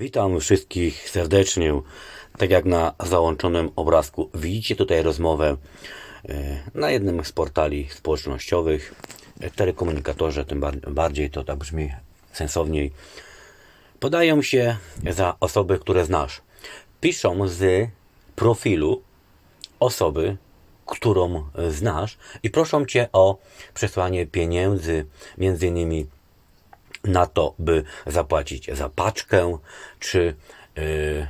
Witam wszystkich serdecznie. Tak jak na załączonym obrazku widzicie tutaj rozmowę e, na jednym z portali społecznościowych. E, Telekomunikatorze, tym bar- bardziej to tak brzmi sensowniej. Podają się za osoby, które znasz. Piszą z profilu osoby, którą znasz i proszą Cię o przesłanie pieniędzy, między innymi na to, by zapłacić za paczkę, czy yy,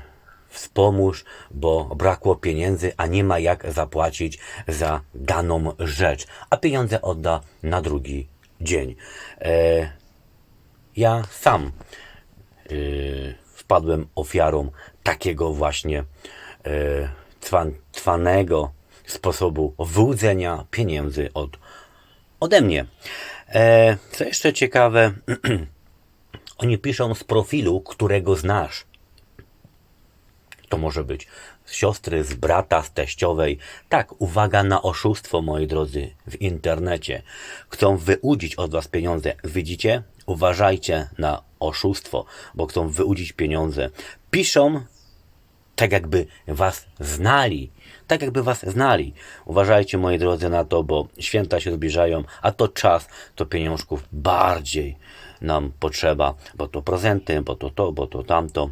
wspomóż, bo brakło pieniędzy, a nie ma jak zapłacić za daną rzecz, a pieniądze odda na drugi dzień. E, ja sam yy, wpadłem ofiarą takiego właśnie yy, cwan, cwanego sposobu wyłudzenia pieniędzy od, ode mnie. E, co jeszcze ciekawe, oni piszą z profilu, którego znasz. To może być z siostry, z brata, z teściowej. Tak, uwaga na oszustwo, moi drodzy, w internecie. Chcą wyłudzić od was pieniądze. Widzicie? Uważajcie na oszustwo, bo chcą wyłudzić pieniądze. Piszą tak jakby was znali. Tak jakby was znali. Uważajcie, moi drodzy, na to, bo święta się zbliżają, a to czas, to pieniążków bardziej nam potrzeba, bo to prezenty, bo to to, bo to tamto.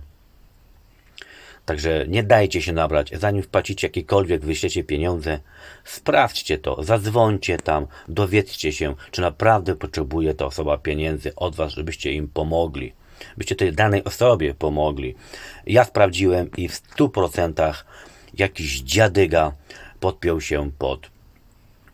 Także nie dajcie się nabrać. Zanim wpłacicie jakiekolwiek, wyślecie pieniądze, sprawdźcie to, zadzwońcie tam, dowiedzcie się, czy naprawdę potrzebuje ta osoba pieniędzy od Was, żebyście im pomogli. Byście tej danej osobie pomogli. Ja sprawdziłem i w 100% jakiś dziadyga podpiął się pod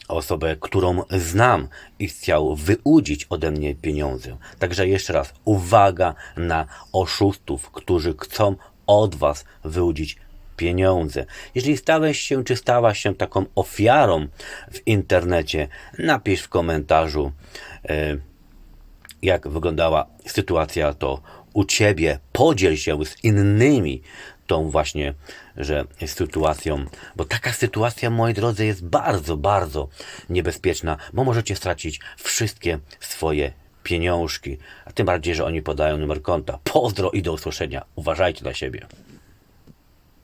osobę, którą znam i chciał wyłudzić ode mnie pieniądze. Także jeszcze raz, uwaga na oszustów, którzy chcą od Was wyłudzić pieniądze. Jeżeli stałeś się, czy stałaś się taką ofiarą w internecie, napisz w komentarzu, e, jak wyglądała sytuacja to u Ciebie. Podziel się z innymi tą właśnie, że sytuacją, bo taka sytuacja, moi drodzy, jest bardzo, bardzo niebezpieczna, bo możecie stracić wszystkie swoje pieniążki, a tym bardziej, że oni podają numer konta. Pozdro i do usłyszenia. Uważajcie na siebie.